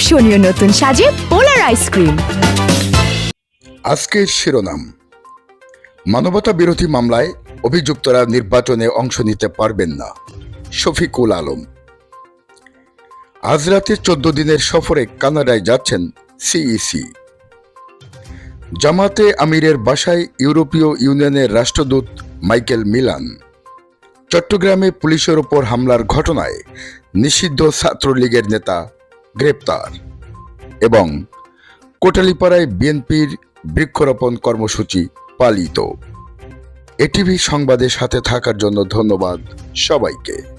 আকর্ষণীয় নতুন সাজে পোলার আইসক্রিম আজকের শিরোনাম, মানবতা বিরোধী মামলায় অভিযুক্তরা নির্বাচনে অংশ নিতে পারবেন না, শফিকুল আলম। আজ রাতে চোদ্দ দিনের সফরে কানাডায় যাচ্ছেন সিইসি জামাতে আমিরের বাসায় ইউরোপীয় ইউনিয়নের রাষ্ট্রদূত মাইকেল মিলান। চট্টগ্রামে পুলিশের ওপর হামলার ঘটনায় নিষিদ্ধ ছাত্রলীগের নেতা গ্রেপ্তার এবং কোটালিপাড়ায় বিএনপির বৃক্ষরোপণ কর্মসূচি পালিত। এটিভি সংবাদের সাথে থাকার জন্য ধন্যবাদ সবাইকে।